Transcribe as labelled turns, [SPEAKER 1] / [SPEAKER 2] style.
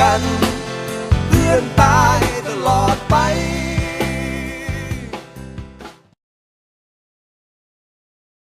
[SPEAKER 1] กัน เพื่อนตายตลอดไป